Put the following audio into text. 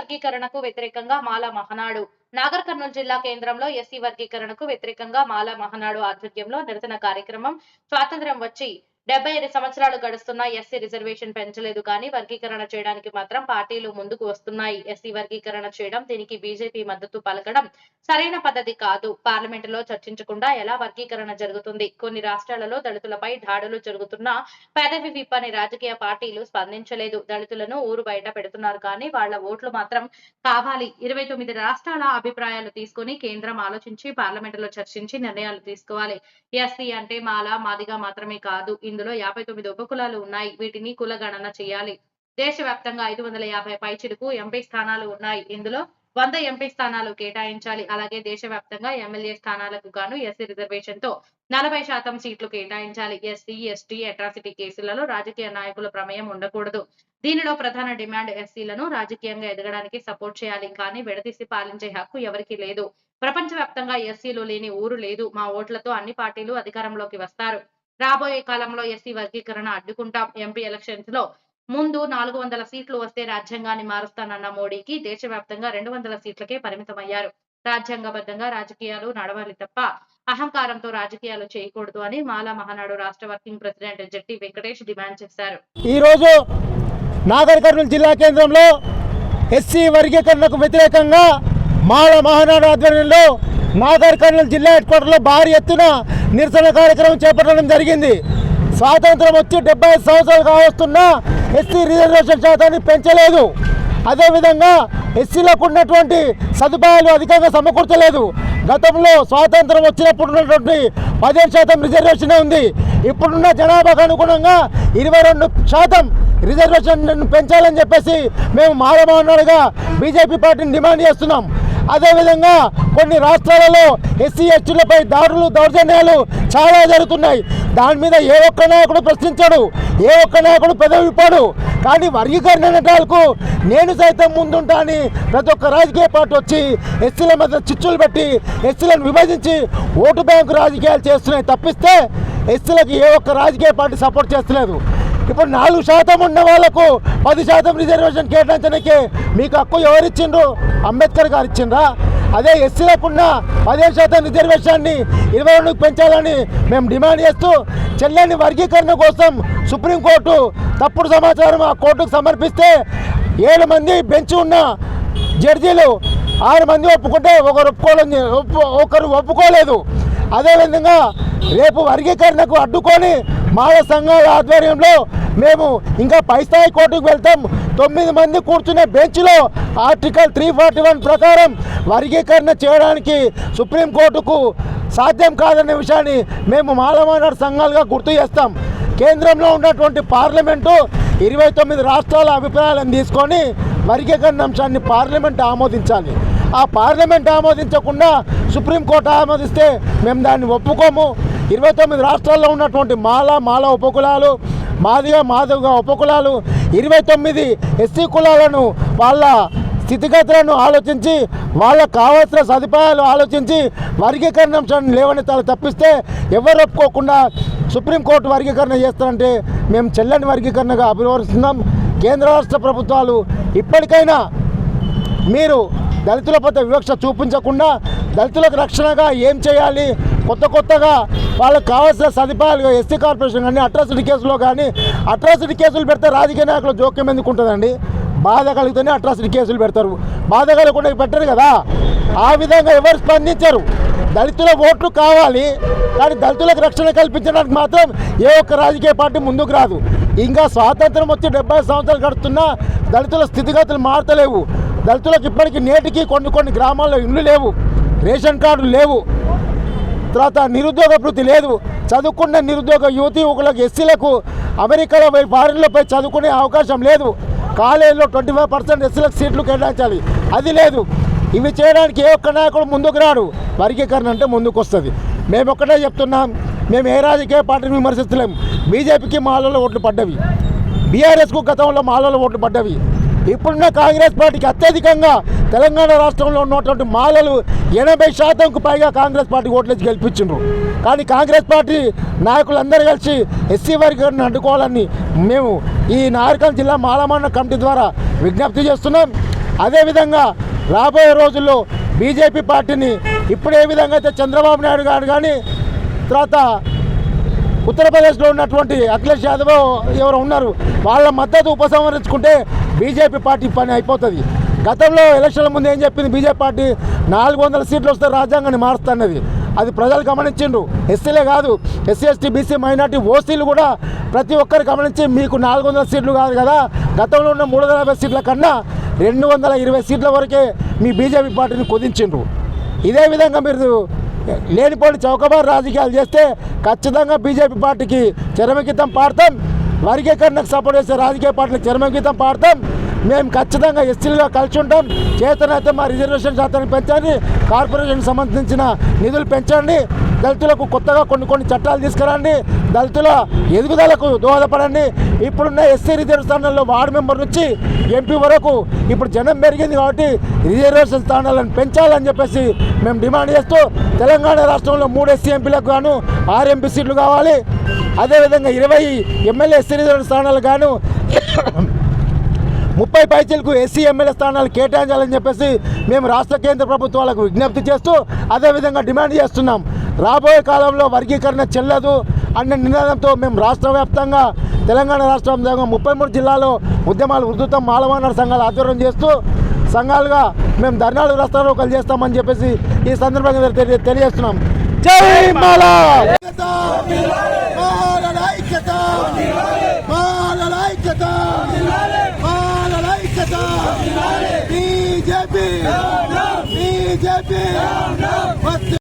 వర్గీకరణకు వ్యతిరేకంగా మాల మహనాడు. నాగర్ కర్నూలు జిల్లా కేంద్రంలో ఎస్సీ వర్గీకరణకు వ్యతిరేకంగా మాల మహనాడు ఆధ్వర్యంలో నిరసన కార్యక్రమం స్వాతంత్ర్యం వచ్చి డెబ్బై ఐదు సంవత్సరాలు గడుస్తున్నా ఎస్సీ రిజర్వేషన్ పెంచలేదు కానీ వర్గీకరణ చేయడానికి మాత్రం పార్టీలు ముందుకు వస్తున్నాయి. ఎస్సీ వర్గీకరణ చేయడం దీనికి బీజేపీ మద్దతు పలకడం సరైన పద్ధతి కాదు. పార్లమెంటులో చర్చించకుండా ఎలా వర్గీకరణ జరుగుతుంది? కొన్ని రాష్ట్రాలలో దళితులపై దాడులు జరుగుతున్నా పెదవి విప్పని రాజకీయ పార్టీలు స్పందించలేదు. దళితులను ఊరు బయట పెడుతున్నారు కానీ వాళ్ళ ఓట్లు మాత్రం కావాలి. ఇరవై తొమ్మిది రాష్ట్రాల అభిప్రాయాలు తీసుకుని కేంద్రం ఆలోచించి పార్లమెంటులో చర్చించి నిర్ణయాలు తీసుకోవాలి. ఎస్సీ అంటే మాల మాదిగా మాత్రమే కాదు. ఇందులో యాభై తొమ్మిది ఉపకులాలు ఉన్నాయి. వీటిని కులగణన చేయాలి. దేశవ్యాప్తంగా ఐదు వందల యాభై పైచిలకు ఎంపీ స్థానాలు ఉన్నాయి. ఇందులో వంద ఎంపీ స్థానాలు కేటాయించాలి. అలాగే దేశవ్యాప్తంగా ఎమ్మెల్యే స్థానాలకు గాను ఎస్సీ రిజర్వేషన్తో నలభై శాతం సీట్లు కేటాయించాలి. ఎస్సీ ఎస్టీ అట్రాసిటీ కేసులలో రాజకీయ నాయకుల ప్రమేయం ఉండకూడదు. దీనిలో ప్రధాన డిమాండ్ ఎస్సీలను రాజకీయంగా ఎదగడానికి సపోర్ట్ చేయాలి. కానీ విడదీసి పాలించే హక్కు ఎవరికీ లేదు. ప్రపంచవ్యాప్తంగా ఎస్సీలు లేని ఊరు లేదు. మా ఓట్లతో అన్ని పార్టీలు అధికారంలోకి వస్తారు. రాబోయే కాలంలో ఎస్సీ వర్గీకరణ అడ్డుకుంటాం ఎంపీ ఎలక్షన్స్లో ముందు నాలుగు వందల సీట్లు వస్తే రాజ్యాంగాన్ని మారుస్తానన్న మోడీకి దేశవ్యాప్తంగా రెండు వందల సీట్లకే పరిమితమయ్యారు. రాజ్యాంగబద్ధంగా రాజకీయాలు నడవాలి తప్ప అహంకారంతో రాజకీయాలు చేయకూడదు అని మాలా మహానాడు రాష్ట్ర working president Jatti Venkatesh demand చేశారు. ఈరోజు నాగర్ కర్నూలు జిల్లా కేంద్రంలో ఎస్సీ వర్గీకరణకు వ్యతిరేకంగా మాల మహానాడు ఆధ్వర్యంలో నాగర్ కర్నూలు జిల్లా హెడ్ క్వార్టర్లో భారీ ఎత్తున నిరసన కార్యక్రమం చేపట్టడం జరిగింది. స్వాతంత్రం వచ్చి డెబ్బై ఐదు సంవత్సరాలు కావస్తున్నా ఎస్సీ రిజర్వేషన్ శాతాన్ని పెంచలేదు. అదేవిధంగా ఎస్సీలకు ఉన్నటువంటి సదుపాయాలు అధికంగా సమకూర్చలేదు. గతంలో స్వాతంత్రం వచ్చినప్పుడు ఉన్నటువంటి పదిహేను శాతం రిజర్వేషన్ ఉంది. ఇప్పుడున్న జనాభాకు అనుగుణంగా ఇరవై రెండు శాతం రిజర్వేషన్ పెంచాలని చెప్పేసి మేము మారమన్నాడుగా బీజేపీ పార్టీని డిమాండ్ చేస్తున్నాం. అదేవిధంగా కొన్ని రాష్ట్రాలలో ఎస్సీ ఎస్టీలపై దాడులు దౌర్జన్యాలు చాలా జరుగుతున్నాయి. దాని మీద ఏ ఒక్క నాయకుడు ప్రశ్నించాడు ఏ ఒక్క నాయకుడు పెదవిప్పాడు కానీ వర్గీకరణ నిర్ణయాలకు నేను సైతం ముందుంటా అని ప్రతి ఒక్క రాజకీయ పార్టీ వచ్చి ఎస్సీల మధ్య చిచ్చులు పెట్టి ఎస్సీలను విభజించి ఓటు బ్యాంకు రాజకీయాలు చేస్తున్నాయి. తప్పిస్తే ఎస్సీలకు ఏ ఒక్క రాజకీయ పార్టీ సపోర్ట్ చేస్తలేదు. ఇప్పుడు నాలుగు శాతం ఉన్న వాళ్ళకు పది శాతం రిజర్వేషన్ కేటాయించడానికి మీకు హక్కు ఎవరిచ్చిండ్రు? అంబేద్కర్ గారు ఇచ్చిండ్రా అదే ఎస్సీలకు ఉన్న పదిహేను శాతం రిజర్వేషన్ని ఇరవై రెండుకు పెంచాలని మేము డిమాండ్ చేస్తూ చెల్లని వర్గీకరణ కోసం సుప్రీంకోర్టు తప్పుడు సమాచారం ఆ కోర్టుకు సమర్పిస్తే ఏడు మంది బెంచ్ ఉన్న జడ్జీలు ఆరు మంది ఒప్పుకుంటే ఒకరు ఒప్పుకోలేదు ఒప్పు ఒకరు ఒప్పుకోలేదు. అదేవిధంగా రేపు వర్గీకరణకు అడ్డుకొని మాల సంఘాల ఆధ్వర్యంలో మేము ఇంకా పై స్థాయి కోర్టుకు వెళ్తాం. తొమ్మిది మంది కూర్చునే బెంచ్లో ఆర్టికల్ త్రీ ఫార్టీ వన్ ప్రకారం వర్గీకరణ చేయడానికి సుప్రీంకోర్టుకు సాధ్యం కాదనే విషయాన్ని మేము మాలమానాడు సంఘాలుగా గుర్తు చేస్తాం. కేంద్రంలో ఉన్నటువంటి పార్లమెంటు ఇరవై తొమ్మిది రాష్ట్రాల అభిప్రాయాలను తీసుకొని వర్గీకరణ అంశాన్ని పార్లమెంట్ ఆమోదించాలి. ఆ పార్లమెంట్ ఆమోదించకుండా సుప్రీంకోర్టు ఆమోదిస్తే మేము దాన్ని ఒప్పుకోము. ఇరవై తొమ్మిది రాష్ట్రాల్లో ఉన్నటువంటి మాల మాల ఉపకులాలు మాదిగా మాధవగా ఉపకులాలు ఇరవై తొమ్మిది ఎస్సీ కులాలను వాళ్ళ స్థితిగతులను ఆలోచించి వాళ్ళకు కావాల్సిన సదుపాయాలు ఆలోచించి వర్గీకరణ లేవని లేవనెత్తాలి తప్పిస్తే ఎవరు ఒప్పుకోకుండా సుప్రీంకోర్టు వర్గీకరణ చేస్తారంటే మేము చెల్లని వర్గీకరణగా అభివర్తిస్తున్నాం కేంద్ర రాష్ట్ర ప్రభుత్వాలు ఇప్పటికైనా మీరు దళితుల పట్ల వివక్ష చూపించకుండా దళితులకు రక్షణగా ఏం చేయాలి? కొత్త కొత్తగా వాళ్ళకి కావాల్సిన సదుపాయాలు ఎస్సీ కార్పొరేషన్ కానీ అట్రాసిటీ కేసులో కానీ అట్రాసిటీ కేసులు పెడితే రాజకీయ నాయకులు జోక్యం ఎందుకు ఉంటుందండి? బాధ కలిగితేనే అట్రాసిటీ కేసులు పెడతారు. బాధ కలగకుండా పెట్టరు కదా? ఆ విధంగా ఎవరు స్పందించరు? దళితుల ఓట్లు కావాలి కానీ దళితులకు రక్షణ కల్పించడానికి మాత్రం ఏ ఒక్క రాజకీయ పార్టీ ముందుకు రాదు. ఇంకా స్వాతంత్రం వచ్చి డెబ్బై సంవత్సరాలు గడుతున్నా దళితుల స్థితిగతులు మారతలేవు. దళితులకు ఇప్పటికీ నేటికి కొన్ని కొన్ని గ్రామాల్లో ఇండ్లు లేవు రేషన్ కార్డులు లేవు. తర్వాత నిరుద్యోగ వృత్తి లేదు. చదువుకున్న నిరుద్యోగ యువతి యువకులకు ఎస్సీలకు అమెరికాలో పోయి ఫారిన్లో పోయి చదువుకునే అవకాశం లేదు. కాలేజీలో ట్వంటీ ఫైవ్ పర్సెంట్ ఎస్సీలకు సీట్లు కేటాయించాలి. అది లేదు. ఇవి చేయడానికి ఏ ఒక్క నాయకుడు ముందుకు రాడు. వర్గీకరణ అంటే ముందుకు వస్తుంది మేము ఒక్కటే చెప్తున్నాం. మేము ఏ రాజకీయ పార్టీని విమర్శిస్తలేం. బీజేపీకి మాలలో ఓట్లు పడ్డవి. బీఆర్ఎస్కు గతంలో మాలలో ఓట్లు పడ్డవి. ఇప్పుడున్న కాంగ్రెస్ పార్టీకి అత్యధికంగా తెలంగాణ రాష్ట్రంలో ఉన్నటువంటి మాలలు ఎనభై శాతంకు పైగా కాంగ్రెస్ పార్టీ ఓట్లేసి గెలిపించిండ్రు. కానీ కాంగ్రెస్ పార్టీ నాయకులందరూ కలిసి ఎస్సీ వర్గాన్ని అడ్డుకోవాలని మేము ఈ నాగరికల్ జిల్లా మాలమాన కమిటీ ద్వారా విజ్ఞప్తి చేస్తున్నాం. అదేవిధంగా రాబోయే రోజుల్లో బీజేపీ పార్టీని ఇప్పుడు ఏ విధంగా అయితే చంద్రబాబు నాయుడు గారు కానీ తర్వాత ఉత్తరప్రదేశ్లో ఉన్నటువంటి అఖిలేష్ యాదవ్ ఎవరు ఉన్నారు వాళ్ళ మద్దతు ఉపసంహరించుకుంటే బీజేపీ పార్టీ పని అయిపోతుంది. గతంలో ఎలక్షన్ల ముందు ఏం చెప్పింది? బీజేపీ పార్టీ నాలుగు వందల సీట్లు వస్తే రాజ్యాంగాన్ని మారుస్తున్నది. అది ప్రజలు గమనించిండ్రు. ఎస్సీలే కాదు ఎస్సీ ఎస్టీ బీసీ మైనార్టీ ఓసీలు కూడా ప్రతి ఒక్కరు గమనించి మీకు నాలుగు వందల సీట్లు కాదు కదా గతంలో ఉన్న మూడు వందల యాభై సీట్ల కన్నా రెండు వందల ఇరవై సీట్ల వరకే మీ బీజేపీ పార్టీని కుదించిండ్రు. ఇదే విధంగా మీరు లేనిపోని చౌకబారు రాజకీయాలు చేస్తే ఖచ్చితంగా బీజేపీ పార్టీకి చరమగీతం పాడతాం. వర్గీకరణకు సపోర్ట్ చేసే రాజకీయ పార్టీలకు చరమగీతం పాడతాం. మేము ఖచ్చితంగా ఎస్సీలుగా కలిసి ఉంటాం. చేతనైతే మా రిజర్వేషన్ శాతాన్ని పెంచండి. కార్పొరేషన్ సంబంధించిన నిధులు పెంచండి. దళితులకు కొత్తగా కొన్ని కొన్ని చట్టాలు తీసుకురండి. దళితుల ఎదుగుదలకు దోహదపడండి. ఇప్పుడున్న ఎస్సీ రిజర్వ్ స్థానాల్లో వార్డు మెంబర్ నుంచి ఎంపీ వరకు ఇప్పుడు జనం పెరిగింది కాబట్టి రిజర్వేషన్ స్థానాలను పెంచాలని చెప్పేసి మేము డిమాండ్ చేస్తూ తెలంగాణ రాష్ట్రంలో మూడు ఎస్సీ ఎంపీలకు గాను ఆరు ఎంపీ సీట్లు కావాలి. అదేవిధంగా ఇరవై ఎమ్మెల్యే ఎస్సీ రిజర్వ్ స్థానాలు గాను ముప్పై పైచీలకు ఎస్సీ ఎమ్మెల్యే స్థానాలు కేటాయించాలని చెప్పేసి మేము రాష్ట్ర కేంద్ర ప్రభుత్వాలకు విజ్ఞప్తి చేస్తూ అదేవిధంగా డిమాండ్ చేస్తున్నాం. రాబోయే కాలంలో వర్గీకరణ చెల్లదు. అన్న నినాదంతో మేము రాష్ట్ర వ్యాప్తంగా తెలంగాణ రాష్ట్ర వ్యాప్తంగా ముప్పై మూడు జిల్లాలో ఉద్యమాలు ఉధృతం మాలవానర సంఘాలు ఆధ్వర్యం చేస్తూ సంఘాలుగా మేము ధర్నాలు రాష్ట్రాలు చేస్తామని చెప్పేసి ఈ సందర్భంగా తెలియ- తెలియజేస్తున్నాం. జై మాలా!